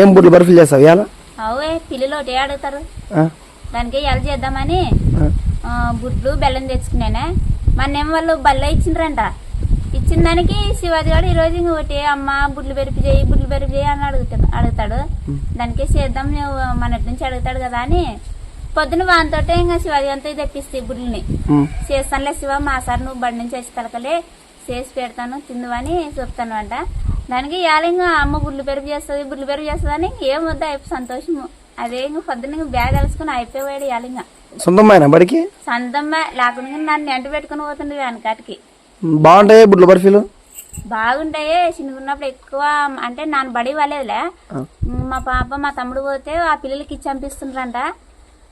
ఏం బుడ్లు బర్ఫీలు చేస్తావు? ఇవాళ అవే పిల్లలు ఒకటే అడుగుతారు దానికి ఎలా చేద్దామని గుడ్లు బెల్లం తెచ్చుకున్నానే. మొన్నేమో వాళ్ళు బల్ల ఇచ్చిండ్రంట. ఇచ్చిన దానికి శివాజీ గారు ఈ రోజు ఒకటి అమ్మ బుడ్లు బెరుపు చేయి బుడ్లు బెరుపు చేయి అని అడుగుతాడు. అడుగుతాడు దానికి చేద్దాం మన నుంచి అడుగుతాడు కదా అని. పొద్దున వానితోటే ఇంకా శివాజీ అంతా తెప్పిస్తాయి బుడ్లని. చేస్తానులే శివ మా సార్ నువ్వు బండి నుంచి వచ్చి తలకలే చేసి పెడతాను తిందువని చెప్తాను అంట. దానికి ఇంకా అమ్మ బుడ్లు పెరుగు చేస్తుంది బుడ్లు పెరుగు చేస్తుంది అని ఏం వద్ద సంతోషము. అదే ఇంక పొద్దున్న ఇంక బ్యాగ్ తెలుసుకుని అయిపోయాడు ఇంకా సొంతమైన బడికి? సంతమ్మ లేకుండా నన్ను ఎంట పెట్టుకుని పోతుండే వెనకాటికి. బాగుంటాయి బుడ్ల బర్ఫీలు? బాగుంటాయి చిన్నగున్నప్పుడు ఎక్కువ అంటే నాన్న బడి వాళ్ళేదిలే ఆ. మా పాప మా తమ్ముడు పోతే ఆ పిల్లలకి ఇచ్చి పంపిస్తుండ్రంట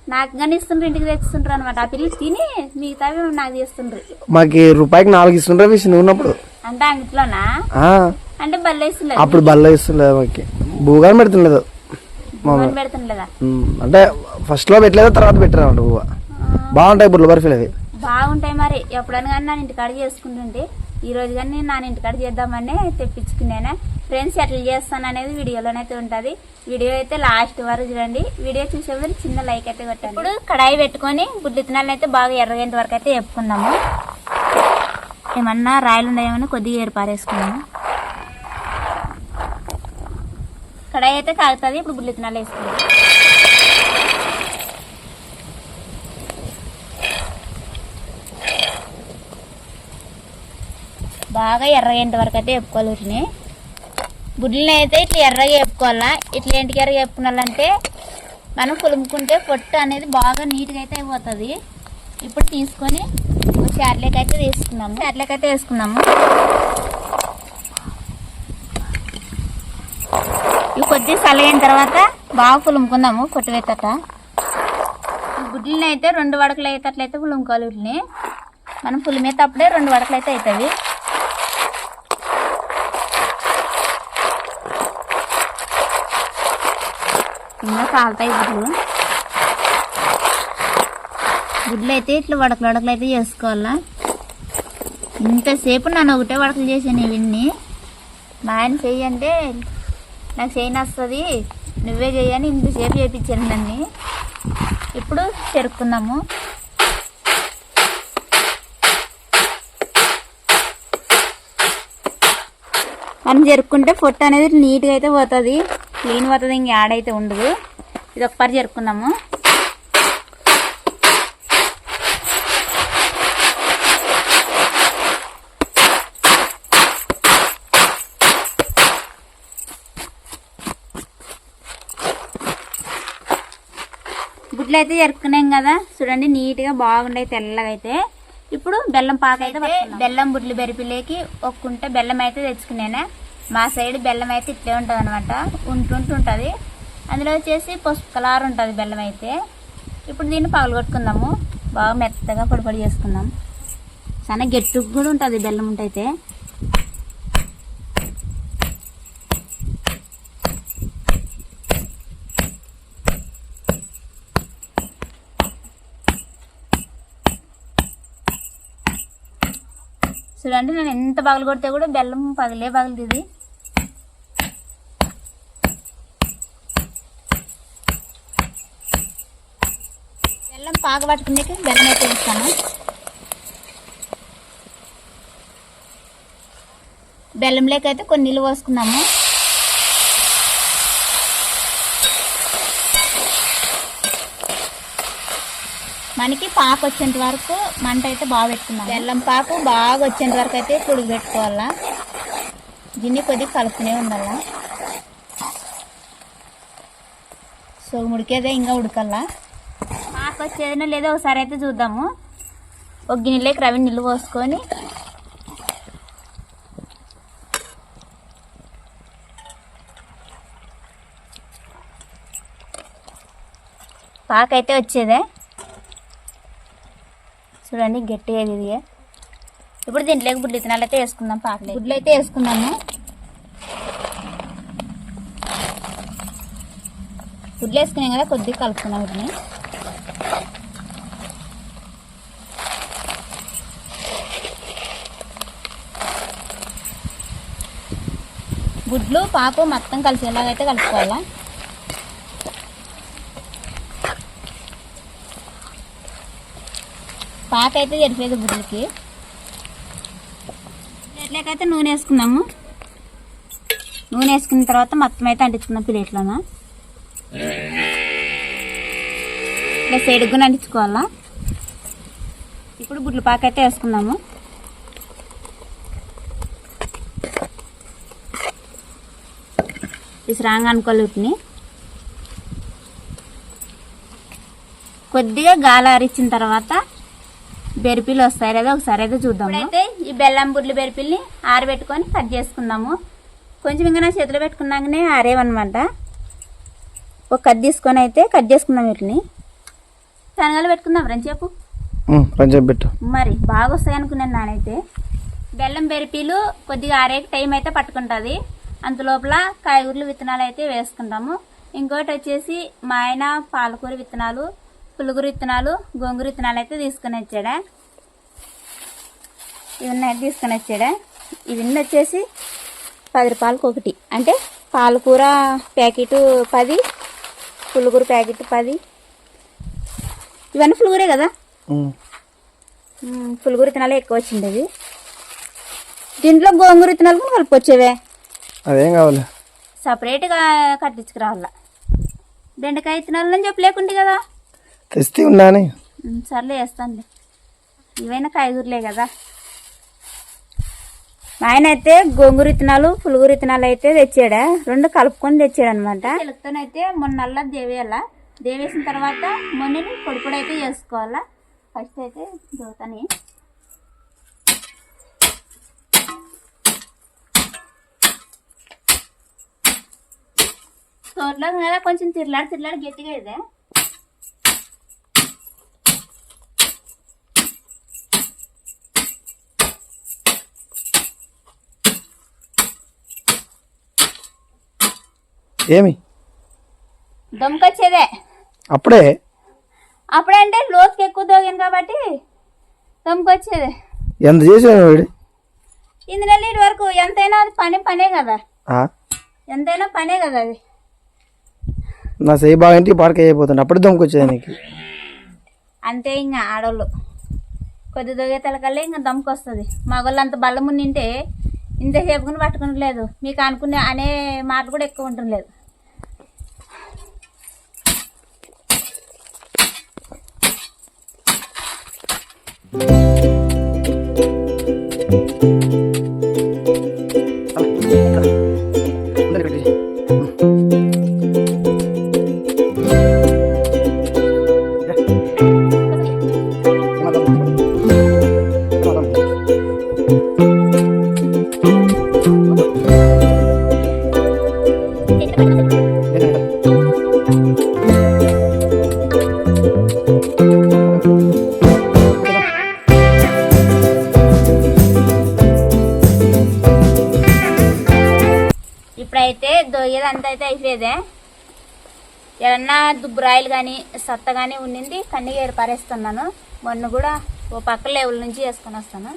నాకు కానీ ఇస్తుండ్రు ఇంటికి తెచ్చిస్తుండ్రు అనమాట ఆ పిల్లలు తిని మిగతావి నాకు చేస్తుండ్రు. మాకి రూపాయికి నాలుగు ఇస్తుండ్రా ఉన్నప్పుడు అంటే అంగిట్లోనా? అంటే అప్పుడు బల్ల ఇస్తుండలేదు మాకి. భూగాని ఉమ్, అంటే ఫస్ట్లో పెట్టలేదు తర్వాత పెట్టారంట బువ్వ బాగుంటాయి బుడ్ల బర్ఫీలు అవి బాగుంటాయి మరి. ఎప్పుడైనా కానీ నా ఇంటికాడ చేసుకుంటుంటే ఈ రోజు కానీ నా ఇంటికాడ చేద్దామని తెప్పించుకున్నాను. ఫ్రెండ్స్ ఎట్లా చేస్తాను అనేది వీడియోలోనైతే ఉంటుంది. వీడియో అయితే లాస్ట్ వరకు చూడండి. వీడియో చూసే ముందు చిన్న లైక్ అయితే కొట్టండి. ఇప్పుడు కడాయి పెట్టుకొని గుడ్లు తినాలని అయితే బాగా ఎర్రగేంత వరకు అయితే చెప్పుకుందాము. ఏమన్నా రాయలు ఉన్నాయేమని కొద్దిగా ఏరు కడాయి అయితే కాగుతుంది ఇప్పుడు గుడ్లు తినాలి బాగా ఎర్రగేంత వరకు అయితే వేపుకోవాలి వీటిని. గుడ్లని అయితే ఇట్లా ఎర్రగా వేపుకోవాలా? ఇట్లా ఏంటికి ఎర్రగా వేపుకున్నాలంటే మనం పులుముకుంటే పొట్టు అనేది బాగా నీట్గా అయితే అయిపోతుంది. ఇప్పుడు తీసుకొని చాట్లేక అయితే తీసుకున్నాము చాట్లేక అయితే వేసుకున్నాము. కొద్ది చల్లగిన తర్వాత బాగా పులుముకుందాము పొట్టు వేతట గుడ్లని అయితే రెండు వడకలు అయ్యేటట్లయితే పులుముకోవాలి వీటిని మనం పులిమేటప్పుడే రెండు వడకలు అయితే అవుతుంది ఇంకా కాలుతాయి గుడ్లు. గుడ్లు అయితే ఇట్లా వడకలు వడకలు అయితే చేసుకోవాలా. ఇంతసేపు నన్ను ఒకటే వడకలు చేశాను ఇవన్నీ. మా ఆయన చెయ్యి అంటే నాకు చేయని వస్తుంది నువ్వే చేయని ఇంతసేపు చేయించాను నన్ను. ఇప్పుడు చెరుక్కుందాము. మనం జరుపుకుంటే పొట్టు అనేది నీట్గా అయితే పోతుంది. క్లీన్ పోతుంది ఇంక అయితే ఉండదు. ఇది ఒకసారి జరుపుకుందాము గుడ్లు అయితే జరుపుకున్నాం కదా. చూడండి నీట్గా బాగుండే తెల్లగా అయితే ఇప్పుడు బెల్లం పాక అయితే బెల్లం బుడ్లు బెరిపిలేకి ఒక్కుంటే బెల్లం అయితే తెచ్చుకున్నాను. మా సైడ్ బెల్లం అయితే ఇట్లే ఉంటుంది అనమాట ఉంటుంటుంది అందులో వచ్చేసి పసుపు కలర్ ఉంటుంది బెల్లం అయితే. ఇప్పుడు దీన్ని పగలగొట్టుకుందాము. బాగా మెత్తగా పొడి పొడి చేసుకుందాం. చాలా గట్టిగా కూడా ఉంటుంది బెల్లం ఉంటైతే. ఎందుకంటే నేను ఎంత పగలు కొడితే కూడా బెల్లం పగలే పగిలిది ఇది. బెల్లం పాక పట్టుకునేకి బెల్లం అయితే వేస్తాను. బెల్లం లేకైతే కొన్ని నీళ్ళు పోసుకున్నాము. మనకి పాకు వచ్చేంత వరకు మంట అయితే బాగా పెట్టుకున్నాం బెల్లం పాకు బాగా వచ్చేంత వరకు అయితే పొడిగి పెట్టుకోవాలా? దీన్ని కొద్దిగా కలుపుతూనే ఉండాలా? సో ఉడికేదే ఇంకా ఉడకల్లా? పాకు వచ్చేదినో లేదో ఒకసారి అయితే చూద్దాము. ఒక గిన్నెలోకి రవి నీళ్ళు పోసుకొని పాకు అయితే వచ్చేదే. చూడండి గట్టిగా ఇది ఇప్పుడు దీంట్లోకి గుడ్లు ఇతనాలు అయితే వేసుకుందాం పాకలే. గుడ్లు అయితే వేసుకుందాము. గుడ్లు వేసుకున్నాం కదా కొద్దిగా కలుపుకున్నాం వీటిని. గుడ్లు పాకు మొత్తం కలిసేలాగైతే కలుపుకోవాలా? పాక అయితే జరిపేది గుడ్లకి ప్లేట్లోకైతే నూనె వేసుకున్నాము నూనె వేసుకున్న తర్వాత మొత్తం అయితే అంటించుకున్నాం ప్లేట్లోన. ఇలా సైడ్గా అంటించుకోవాలా. ఇప్పుడు గుడ్లు పాక అయితే వేసుకున్నాము విసిరాంగా అనుకోవాలి వీటిని కొద్దిగా గాలారిచ్చిన తర్వాత బెరిపిలు వస్తాయి లేదా ఒకసారి అయితే చూద్దాం అయితే ఈ బెల్లం బుడ్లు బెరిపిల్ని ఆరబెట్టుకొని కట్ చేసుకుందాము. కొంచెం ఇంకా నా చేతిలో పెట్టుకున్నాకనే ఆరేవన్నమాట. ఒక కట్ తీసుకొని అయితే కట్ చేసుకుందాం వీటిని. శనగలు పెట్టుకుందాం ఉమ్, కొంచెం పెట్టు. మరి బాగా వస్తాయి అనుకున్నాను నానైతే. బెల్లం బెరిపీలు కొద్దిగా ఆరే టైం అయితే పట్టుకుంటుంది. అంత లోపల కాయగూరలు విత్తనాలు అయితే వేసుకుంటాము. ఇంకోటి వచ్చేసి మా ఆయన పాలకూర విత్తనాలు. పులుగురు విత్తనాలు గోంగూర విత్తనాలు అయితే తీసుకొని వచ్చాడా? ఇవన్నీ అయితే తీసుకొని వచ్చాడా? ఇవన్నీ వచ్చేసి పది రూపాయలకు ఒకటి. అంటే పాలకూర ప్యాకెట్ పది పులుగురు ప్యాకెట్ పది. ఇవన్నీ పులుగురే కదా? పులుగురు విత్తనాలు ఎక్కువ వచ్చిండేది దీంట్లో గోంగూర విత్తనాలు కూడా కలుపుకొచ్చేవే? అదేం కావాలి? సపరేట్గా కట్టించుకురావాల. బెండకాయ విత్తనాలు అని చెప్పి లేకుంటే కదా? తెస్తే ఉన్నాని. సర్లే వేస్తానులే ఇవైనా కాయగూరలే కదా. ఆయన అయితే గోంగూర విత్తనాలు పులుగురు విత్తనాలు అయితే తెచ్చాడా? రెండు కలుపుకొని తెచ్చాడు అనమాట చిలుకతోనైతే మొన్న నల్ల దేవేయాల. దేవేసిన తర్వాత మొన్నని పొడి పొడి అయితే చేసుకోవాలా. ఫస్ట్ అయితే దోతని. తోటలో కదా కొంచెం తిరలాడి తిరలాడి గట్టిగా ಇದೆ ఏమి? దమ్కొచ్చేదే అప్పుడే? అప్పుడంటే లోతుకి ఎక్కువ దోగాను కాబట్టి దమ్కొచ్చేదే ఎంత చేసావు వీడు? ఇందులో ఇటు వరకు ఎంతైనా అది పని పనే కదా? ఎంతైనా పనే కదా అది. నా చేయి బాగంటే పాడక అయిపోతుంది అప్పుడు దమ్కొచ్చేది నీకు. అంతే ఇంకా ఆడోళ్ళు. కొద్ది దొగే తలకల్లా ఇంకా దమ్కొస్తుంది మగోళ్ళు అంత బల్ల ముందుంటే ఇంతసేపు కూడా పట్టుకునట్లేదు మీకు అనుకునే అనే మాట కూడా ఎక్కువ ఉండలేదు ఉండండి ఏమన్నా దుబ్బురాయిలు కానీ సత్త కానీ ఉండింది కన్నీగా ఏర్పారేస్తున్నాను మొన్న కూడా ఓ పక్క లెవెల్ నుంచి వేసుకొని వస్తాను.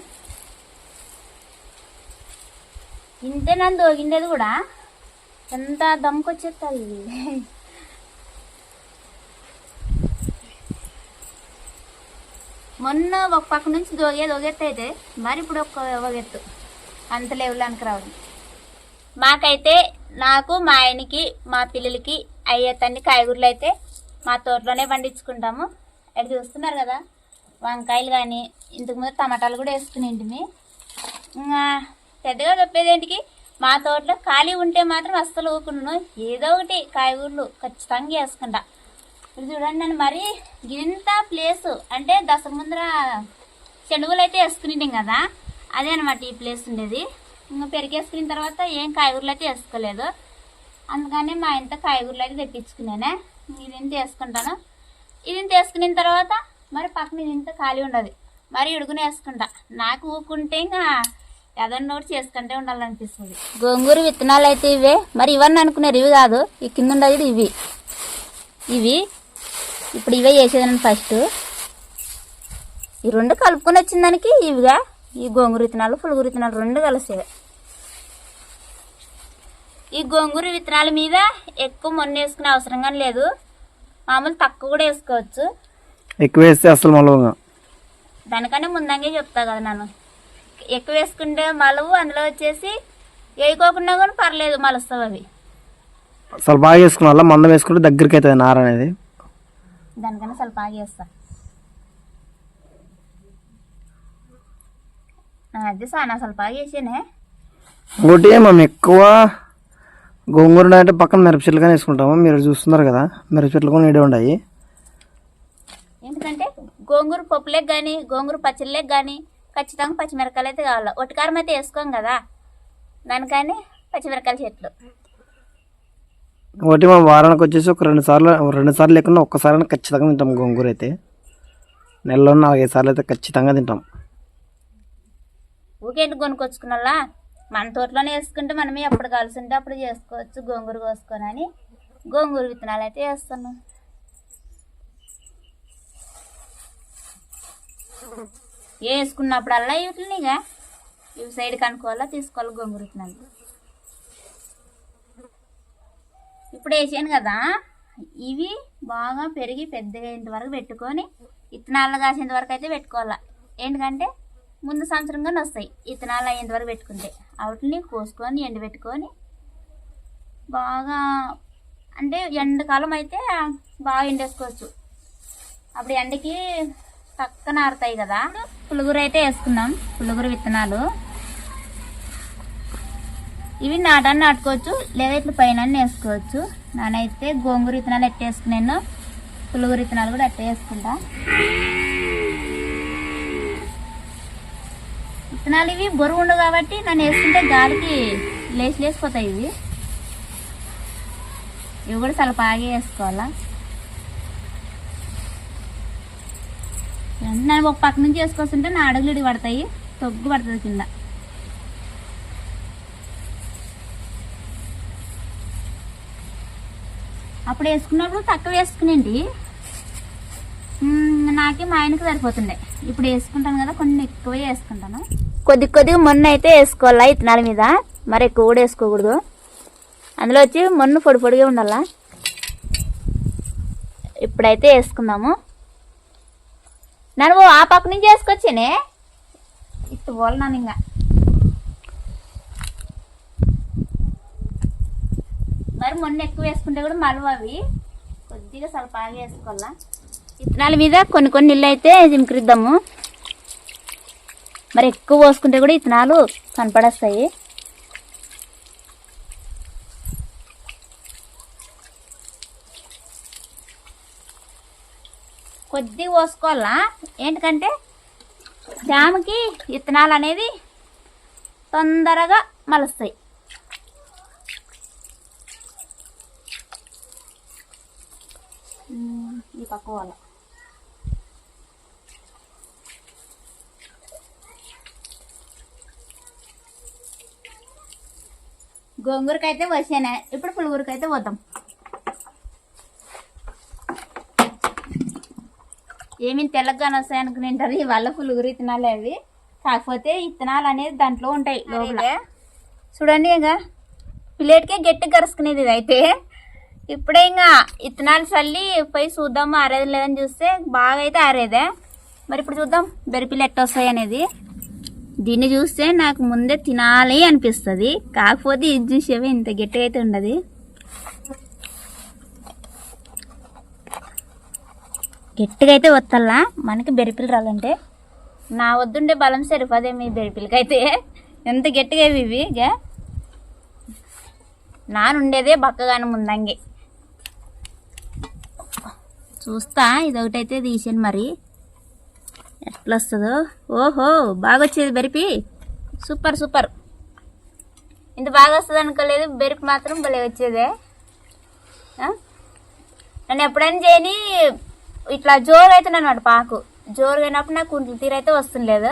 ఇంతే నన్ను దోగిండేది కూడా? ఎంత దమ్కొచ్చేస్తుంది మొన్న ఒక పక్క నుంచి దోగేది ఒక అయితే మరి ఇప్పుడు ఒక ఒక అంత లెవెల్ అనుకు రావడం. మాకైతే నాకు మా ఆయనకి మా పిల్లలకి అయ్యేతన్ని కాయగూరలు అయితే మా తోటలోనే పండించుకుంటాము. అది చూస్తున్నారు కదా? వంకాయలు కానీ ఇంతకుముందు టమాటాలు కూడా వేసుకునింటిమి ఇంకా పెద్దగా చెప్పేదేంటికి మా తోటలో ఖాళీ ఉంటే మాత్రం అస్సలు ఊకున్నాను ఏదో ఒకటి కాయగూరలు ఖచ్చితంగా వేసుకుంటా. ఇప్పుడు చూడండి నేను మరి ఇంత ప్లేసు అంటే దశ ముందర చెడుగులు అయితే వేసుకునింటాం కదా? అదే అనమాట ఈ ప్లేస్ ఉండేది. ఇంకా పెరిగేసుకున్న తర్వాత ఏం కాయగూరలు అయితే వేసుకోలేదు. అందుకని మా ఇంత కాయగూరలు అయితే తెప్పించుకున్నానే. ఇది ఇంత వేసుకుంటాను ఇది ఇంత వేసుకున్న తర్వాత మరి పక్కన ఇది ఇంత ఖాళీ ఉండదు. మరి ఇడుకుని వేసుకుంటా. నాకు ఊకుంటే ఇంకా ఏదన్నా ఒకటి చేసుకుంటే ఉండాలనిపిస్తుంది. గోంగూర విత్తనాలు అయితే ఇవే. మరి ఇవన్నీ అనుకున్నారు ఇవి కాదు. ఈ కింద ఉండేది ఇవి. ఇవి ఇప్పుడు ఇవే చేసేదాన్ని ఫస్ట్ ఈ రెండు కలుపుకొని వచ్చిన దానికి ఇవిగా. ఈ గోంగూర విత్తనాలు పులుగురు విత్తనాలు రెండు కలిసేవి ఈ గోంగూర విత్తనాల మీద ఎక్కువ మొన్న వేసుకునే అవసరం కానీ లేదు. మామూలు తక్కువ కూడా వేసుకోవచ్చు. ఎక్కువ వేస్తే అసలు మలవుగా. దానికన్నా ముందంగా చెప్తా కదా నన్ను. ఎక్కువ వేసుకుంటే మలవు అందులో వచ్చేసి వేయకోకుండా కూడా పర్లేదు మలుస్తావు అవి. అసలు బాగా వేసుకున్నా మందం వేసుకుంటే దగ్గరికి అవుతుంది నార అనేది. దానికన్నా అసలు బాగా వేస్తా. అది సానా అసలు బాగా వేసానే. ఒకటి మేము ఎక్కువ గోంగూర అంటే పక్కన మిరప చెట్లు కానీ వేసుకుంటాము. మీరు చూస్తున్నారు కదా మిరప చెట్లు కూడా నీడే ఉన్నాయి ఎందుకంటే గోంగూర పప్పులేకి కానీ గోంగూర పచ్చళ్ళకి కానీ ఖచ్చితంగా పచ్చిమిరకాయలు అయితే కావాలి. ఒటికారం అయితే వేసుకోం కదా దానికని పచ్చిమిరకాయల చెట్లు. ఒకటి మనం వారానికి వచ్చేసి ఒక రెండు సార్లు రెండు సార్లు లేకుండా ఒక్కసారి ఖచ్చితంగా తింటాం గోంగూర అయితే. నెలలో నాలుగైదు సార్లు అయితే ఖచ్చితంగా తింటాం. ఊకేంటి కొనుక్కొచ్చుకున్నలా? మన తోటలోనే వేసుకుంటే మనమే ఎప్పుడు కలిసి ఉంటే అప్పుడు చేసుకోవచ్చు గోంగూర కోసుకొని అని గోంగూర విత్తనాలు అయితే వేస్తున్నాం. వేసుకున్నప్పుడల్లా వీటినిగా ఇవి సైడ్ కనుక్కోవాలా తీసుకోవాలి గోంగూర విత్తనాలు. ఇప్పుడు వేసాను కదా ఇవి బాగా పెరిగి పెద్దగా అయ్యేంత వరకు పెట్టుకొని విత్తనాలు కాసేంత వరకు అయితే పెట్టుకోవాలా. ఎందుకంటే ముందు సంవత్సరం కానీ వస్తాయి. ఇతనాలు అయ్యేంత వరకు పెట్టుకుంటే. వాటిని కోసుకొని ఎండబెట్టుకొని బాగా అంటే ఎండాకాలం అయితే బాగా ఎండేసుకోవచ్చు. అప్పుడు ఎండకి తక్కువ నారుతాయి కదా. పులుగురు అయితే వేసుకున్నాం పులుగురు విత్తనాలు. ఇవి నాటాన్ని నాటుకోవచ్చు. లేదా ఇట్లా పైన వేసుకోవచ్చు. నానైతే గోంగూర విత్తనాలు ఎట్టేసుకున్నాను పులుగురు విత్తనాలు కూడా ఎట్టేసుకుంటా. విత్తనాలు ఇవి. బరువు ఉండవు కాబట్టి నన్ను వేసుకుంటే గాలికి లేచి లేచిపోతాయి ఇవి. ఇవి కూడా చాలా బాగా వేసుకోవాలా? నన్ను ఒక పక్క నుంచి వేసుకొస్తుంటే నా అడుగులు పడతాయి తొగ్గు పడుతుంది కింద. అప్పుడు వేసుకున్నప్పుడు తక్కువ వేసుకునేండి. నాకే మా ఆయనకి సరిపోతుండే. ఇప్పుడు వేసుకుంటాను కదా కొన్ని ఎక్కువ వేసుకుంటాను. కొద్ది కొద్దిగా మొన్న అయితే వేసుకోవాలా ఇత్తనాల మీద. మరి ఎక్కువ కూడా వేసుకోకూడదు. అందులో వచ్చి మొన్న పొడి పొడిగా ఉండాలా? ఇప్పుడైతే వేసుకుందాము. నన్ను ఆ పక్క నుంచి వేసుకొచ్చినే? ఇట్టు పోవాలి నన్ను ఇంకా. మరి మొన్న ఎక్కువ వేసుకుంటే కూడా మలువ అవి. కొద్దిగా సలపాగా వేసుకోవాలా? విత్తనాల మీద కొన్ని కొన్ని నీళ్ళు అయితే జింకరిద్దాము. మరి ఎక్కువ పోసుకుంటే కూడా విత్తనాలు కనపడేస్తాయి. కొద్దిగా పోసుకోవాలా? ఏంటంటే జామకి విత్తనాలు అనేది తొందరగా మలుస్తాయి. ఈ పక్క వాళ్ళ గోంగూరకైతే వచ్చాను ఇప్పుడు పులుగురికైతే వద్దాం ఏమి తెల్లగానే వస్తాయి అనుకునేంటారు ఇవాళ పులుగురు ఇత్తనాలు అవి. కాకపోతే ఇత్తనాలు అనేది దాంట్లో ఉంటాయి లోపల. చూడండి ఇంకా. ప్లేట్కే గట్టి కరుసుకునేది ఇది అయితే. ఇప్పుడే ఇంకా ఇత్తనాలు చల్లి పోయి చూద్దాము ఆరేది లేదని చూస్తే బాగా అయితే ఆరేదే. మరి ఇప్పుడు చూద్దాం బెరిపిల్లు ఎట్ట వస్తాయి అనేది. దీన్ని చూస్తే నాకు ముందే తినాలి అనిపిస్తుంది. కాకపోతే ఇది చూసేవి ఇంత గట్టిగా అయితే ఉండదు. గట్టిగా అయితే వత్తల్లా? మనకి బెరిపిలు రాలంటే? నా వద్దుండే బలం సరిపోదే మీ బెరిపిలకైతే. ఎంత గట్టిగా ఇవి ఇవి ఇక నానుండేదే బక్కగానే ముందంగి చూస్తా ఇదొకటైతే తీసాను మరి. ఎట్లా వస్తుందో ఓహో బాగా వచ్చేది బెరిపి. Super super. ఇంత బాగా వస్తుంది అనుకోలేదు బెరిపి మాత్రం భలే వచ్చేదే. నన్ను ఎప్పుడైనా చేయని ఇట్లా జోరు అయితే అనమాట పాకు. జోరు అయినప్పుడు నాకు కుంట్లు తీరు అయితే వస్తుండలేదు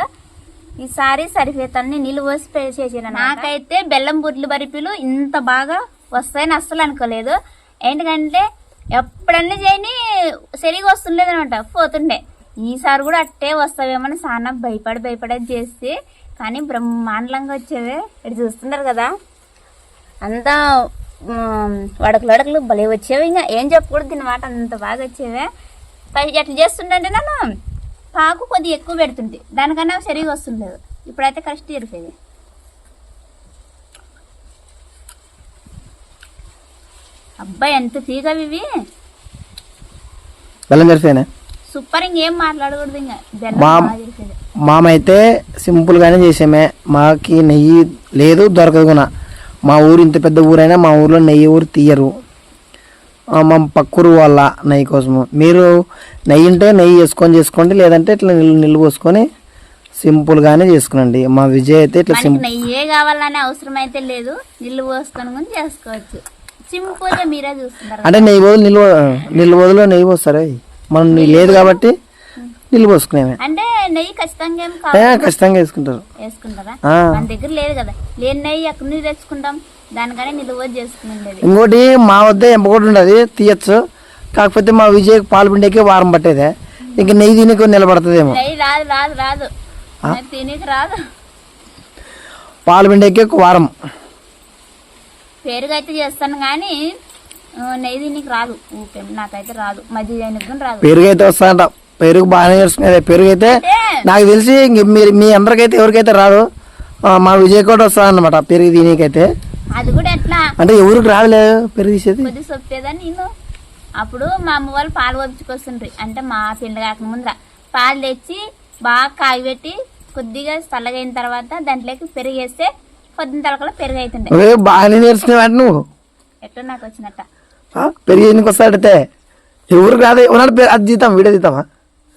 ఈసారి సరిపోతాన్ని నీళ్ళు పోసి చేసాను నాకైతే బెల్లం బుడ్లు బరిపిలు ఇంత బాగా వస్తాయని అస్సలు అనుకోలేదు. ఏంటంటే ఎప్పుడన్నా చేయని సరిగా వస్తుండలేదు అనమాట పోతుండే. ఈసారి కూడా అట్టే వస్తావేమని చాలా భయపడి భయపడేది చేస్తే కానీ బ్రహ్మాండంగా వచ్చేవే. ఇటు చూస్తున్నారు కదా అంతా వడకలు వడకలు భలే వచ్చేవి. ఇంకా ఏం చెప్పకూడదు దీని మాట అంత బాగా వచ్చేవే. పై ఎట్లా చేస్తుండే నన్ను పాకు కొద్దిగా ఎక్కువ పెడుతుంది దానికన్నా సరిగా వస్తుండదు. ఇప్పుడైతే కరెక్ట్ జరిపేది అబ్బాయి ఎంత తీగవి ఇవి. బెల్లం జరిపోయినా సూపర్ ఇంకేం మాట్లాడకూడదు ఇంకా. మా- మామైతే సింపుల్గానే చేసామే. మాకి నెయ్యి లేదు దొరకదు కూడా. మా ఊరు ఇంత పెద్ద ఊరైనా మా ఊర్లో నెయ్యి ఊరు తీయరు. మా పక్కూరు వాళ్ళ నెయ్యి కోసము. మీరు నెయ్యి ఉంటే నెయ్యి వేసుకొని చేసుకోండి లేదంటే ఇట్లా నిల్లు నిల్లు పోసుకొని సింపుల్గానే చేసుకునండి. మా విజయ్ అయితే ఇట్లా సింపుల్ నెయ్యే కావాలనే అవసరం అయితే లేదు నీళ్ళు పోసుకొని కూడా చేసుకోవచ్చు. సింపుల్గా మీరే చూస్తున్నారు అంటే నెయ్యి బదులు నిల్వ నిల్వ బదులు నెయ్యి పోస్తారా? మనం లేదు కాబట్టి పోసుకునేమే. అంటే నెయ్యి ఖచ్చితంగా ఏం ఖచ్చితంగా వేసుకుంటారు. వేసుకుంటారా? ఆ. మన దగ్గర లేదు కదా. లేని నెయ్యి ఎక్కడి నుంచి తెచ్చుకుంటాం? దానికనే నిలువ చేసుకునేది ఇంకోటి మా వద్ద ఎంపకోటి ఉండదు తీయచ్చు. కాకపోతే మా విజయ్ పాలు పిండికి వారం పట్టేదే. ఇంక నెయ్యి తినికి నిలబడుతుందేమో. నెయ్యి రాదు రాదు రాదు. నాకు తినేకి రాదు. పాలు పిండికి ఒక వారం. పెరుగు అయితే చేస్తాను కానీ నెయ్యి తినేకి రాదు. నాకైతే రాదు. మజ్జిగ రాదు. పెరుగు అయితే వస్తాయంట పెరుగు బాగానే చేసుకునేది పెరుగు అయితే నాకు తెలిసి మీరు మీ అందరికైతే ఎవరికైతే రాదు మా విజయ్ కూడా వస్తాదన్నమాట పెరుగు తినేకైతే. అది కూడా ఎట్లా? అంటే ఎవరికి రాదులే పెరుగు తీసేది? కొద్ది నేను? అప్పుడు మా అమ్మ వాళ్ళు పాలు వదుచుకొస్తుండ్రి అంటే మా పిల్ల కాక ముందర పాలు తెచ్చి బాగా కాగిపెట్టి కొద్దిగా చల్లగైన తర్వాత దాంట్లోకి పెరుగు వేస్తే పొద్దున తలకలో పెరుగు అవుతుండే బాగానే నేర్చుకునేవాడు నువ్వు. ఎట్లా నాకు వచ్చినట్ట? పెరుగు ఎందుకు వస్తాడంటే ఎవరికి రాదు ఎవరన్నా అది వీడియో తీద్దామా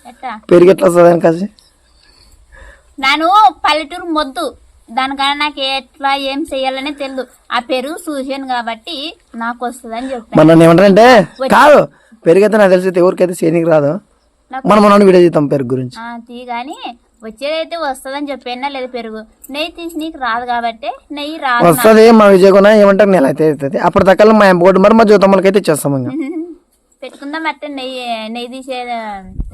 ఎట్లా పెరుగు ఎట్లా వస్తుంది అని కాసి నేను పల్లెటూరు మొద్దు. దానికన్నా నాకు ఎట్లా ఏం చెయ్యాలనే తెలియదు ఆ పెరుగు చూసాను కాబట్టి నాకు వస్తుంది అని చెప్పాను మన ఏమంటారంటే కాదు పెరుగు అయితే నాకు తెలిసి ఎవరికైతే చేయనికి రాదు. మనం మనం వీడియో పెరుగు గురించి. కానీ వచ్చేదైతే వస్తుందని చెప్పానా లేదా పెరుగు. నెయ్యి తీసి నీకు రాదు కాబట్టి నెయ్యి రాదు. వస్తుంది మా విజయ్ కూడా ఏమంటారు నెల అయితే అవుతుంది. అప్పటి దక్కల మా ఎంపకోటి మరి మా జ్యోతమ్మలకి అయితే ఇచ్చేస్తాం ఇంకా. పెట్టుకుందాం అంటే నెయ్యి నెయ్యి తీసే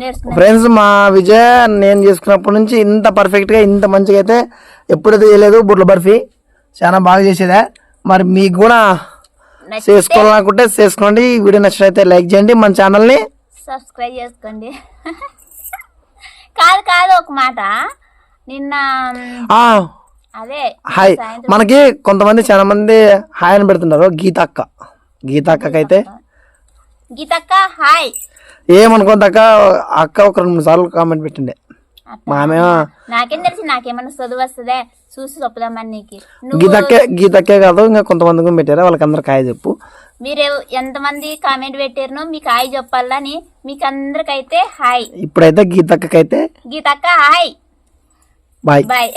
నేర్చుకున్నాను ఫ్రెండ్స్ మా విజయ్ నేను చేసుకున్నప్పటి నుంచి ఇంత పర్ఫెక్ట్గా ఇంత మంచిగా అయితే ఎప్పుడైతే చేయలేదు బుడ్ల బర్ఫీ. చాలా బాగా చేసేదా. మరి మీకు కూడా చేసుకోవాలనుకుంటే చేసుకోండి. ఈ వీడియో నచ్చినైతే లైక్ చేయండి. మన ఛానల్ని సబ్స్క్రైబ్ చేసుకోండి. ఒక మాట. నిన్న అదే హాయ్. మనకి కొంతమంది చాలా మంది హాయ్ అని పెడుతున్నారు. గీత అక్క గీత అక్కకైతే గీతక్క హాయ్. ఏమనుకోదక్క అక్క ఒక రెండు మూడు సార్లు కామెంట్ పెట్టిండే. నాకేం తెలిసి నాకేమన్నా చదువు వస్తుందే చూసి చెప్పుదామని నీకు. గీతక్కే గీతక్కే కాదు ఇంకా కొంతమంది కూడా పెట్టారు? వాళ్ళకి అందరికి హాయ్ చెప్పు. మీరు ఎంతమంది కామెంట్ పెట్టారనో మీకు హాయ్ చెప్పాలని మీకు అందరికైతే హాయ్. ఇప్పుడైతే గీతక్కకైతే గీతక్క హాయ్. బాయ్. బాయ్.